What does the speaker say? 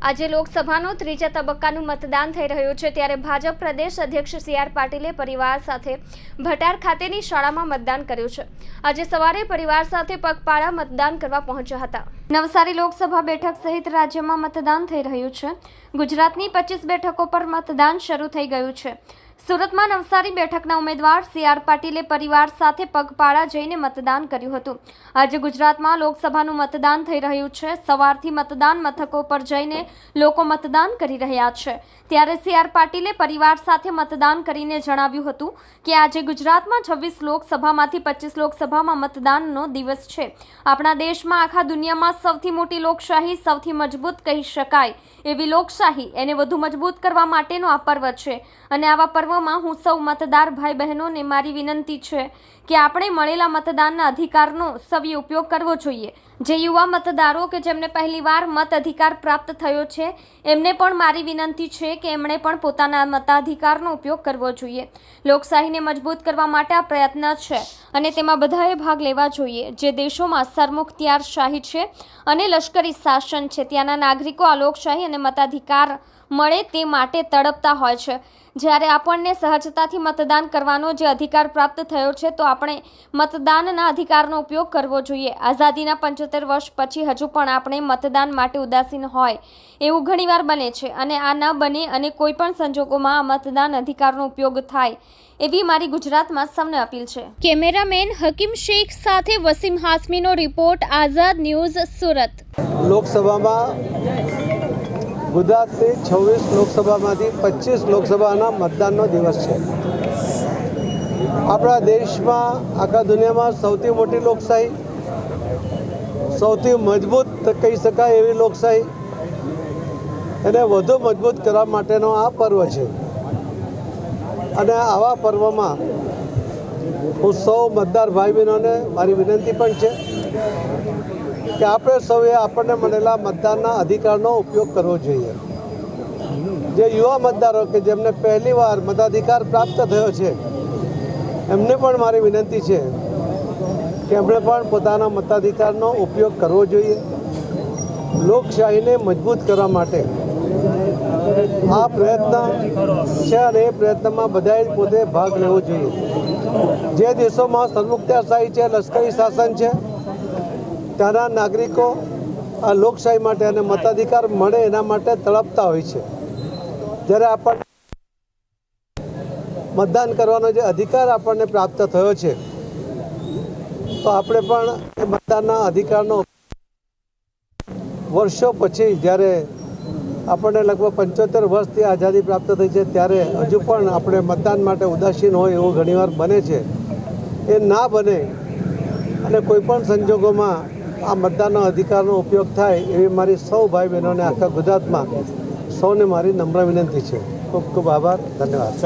આજે લોકસભાનો ત્રીજા તબક્કાનું મતદાન થઈ રહ્યું છે ત્યારે ભાજપ પ્રદેશ અધ્યક્ષ સી આર પાટીલે પરિવાર સાથે ભટાર ખાતેની શાળામાં મતદાન કર્યું છે. આજે સવારે પરિવાર સાથે પગપાળા મતદાન કરવા પહોંચ્યા હતા. નવસારી લોકસભા બેઠક સહિત રાજ્યમાં મતદાન થઈ રહ્યું છે. ગુજરાતની પચીસ બેઠકો પર મતદાન શરૂ થઈ ગયું છે. સુરતમાં નવસારી બેઠકના ઉમેદવાર સી આર પાટીલે પરિવાર સાથે પગપાળા જઈને મતદાન કર્યું હતું. આજે ગુજરાતમાં લોકસભાનું મતદાન થઈ રહ્યું છે. સવારથી મતદાન મથકો પર જઈને લોકો મતદાન કરી રહ્યા છે. ત્યારે સી આર પાટીલે પરિવાર સાથે મતદાન કરીને જણાવ્યું હતું કે આજે ગુજરાતમાં છવ્વીસ લોકસભામાંથી પચીસ લોકસભામાં મતદાનનો દિવસ છે. આપણા દેશમાં આખા દુનિયામાં સૌથી મોટી લોકશાહી સૌથી મજબૂત કહી શકાય. એવી લોકશાહી એને વધુ મજબૂત કરવા માટેનો આ પર્વ છે. અને આવા પર્વમાં હું સૌ મતદાર ભાઈ બહેનોને મારી વિનંતી છે કે આપણે મળેલા મતદાનના અધિકારનો સવી ઉપયોગ કરવો જોઈએ. જે યુવા મતદારો કે જેમને પહેલીવાર મત અધિકાર પ્રાપ્ત થયો છે, એમને પણ મારી વિનંતી છે કે એમણે પણ પોતાના મતાધિકારનો ઉપયોગ કરવો જોઈએ. લોકશાહીને મજબૂત કરવા માટે આ પ્રયત્ન છે અને તેમાં બધાએ ભાગ લેવા જોઈએ. જે દેશોમાં સરમુખત્યારશાહી છે અને લશ્કરી શાસન છે. ત્યાંના નાગરિકો આ લોકશાહી અને મતાધિકાર મળે તે માટે તડપતા હોય છે. જ્યારે આપણને સહજતાથી મતદાન કરવાનો જે અધિકાર પ્રાપ્ત થયો છે તો આપણે મતદાનના અધિકારનો ઉપયોગ કરવો જોઈએ. આઝાદીના પંચોતેર વર્ષ પછી હજુ પણ આપણે મતદાન માટે ઉદાસીન હોય એવું ઘણીવાર બને છે અને આ ન બને અને કોઈપણ સંજોગોમાં આ મતદાન અધિકારનો ઉપયોગ થાય એવી મારી ગુજરાતમાં સૌને અપીલ છે. કેમેરામેન હકીમ શેખ સાથે વસીમ હાસમીનો રિપોર્ટ આઝાદ ન્યૂઝ સુરત. લોકસભામાં ગુજરાતની છવ્વીસ લોકસભામાંથી પચીસ લોકસભાના મતદાનનો દિવસ છે. આપણા દેશમાં, આખા દુનિયામાં સૌથી મોટી લોકશાહી, સૌથી મજબૂત કહી શકાય એવી લોકશાહી, એને વધુ મજબૂત કરવા માટેનો આ પર્વ છે. અને આવા પર્વમાં હું સૌ મતદાર ભાઈ બહેનોને મારી વિનંતી પણ છે. કે આપણે સૌએ આપણને મળેલા મતદાનના અધિકારનો ઉપયોગ કરવો જોઈએ. જે યુવા મતદારો કે જેમને પહેલીવાર મતાધિકાર પ્રાપ્ત થયો છે, એમને પણ મારી વિનંતી છે કે એમણે પણ પોતાના મતાધિકારનો ઉપયોગ કરવો જોઈએ, લોકશાહીને મજબૂત કરવા માટે. આ પ્રયત્ન છે અને એ પ્રયત્નમાં બધાએ પોતે ભાગ લેવો જોઈએ. જે દેશોમાં સરમુખત્યારશાહી છે, લશ્કરી શાસન છે ત્યાંના નાગરિકો આ લોકશાહી માટે અને મતાધિકાર મળે એના માટે તળપતા હોય છે. જ્યારે આપણને મતદાન કરવાનો જે અધિકાર આપણને પ્રાપ્ત થયો છે, તો આપણે પણ એ મતદાનના અધિકારનો વર્ષો પછી જ્યારે આપણને લગભગ પંચોતેર વર્ષથી આઝાદી પ્રાપ્ત થઈ છે, ત્યારે હજુ પણ આપણે મતદાન માટે ઉદાસીન હોય એવું ઘણીવાર બને છે. એ ના બને અને કોઈપણ સંજોગોમાં આ મતદાનનો અધિકારનો ઉપયોગ થાય એવી મારી સૌ ભાઈ બહેનોને આખા ગુજરાતમાં સૌને મારી નમ્ર વિનંતી છે. ખૂબ ખૂબ આભાર. ધન્યવાદ.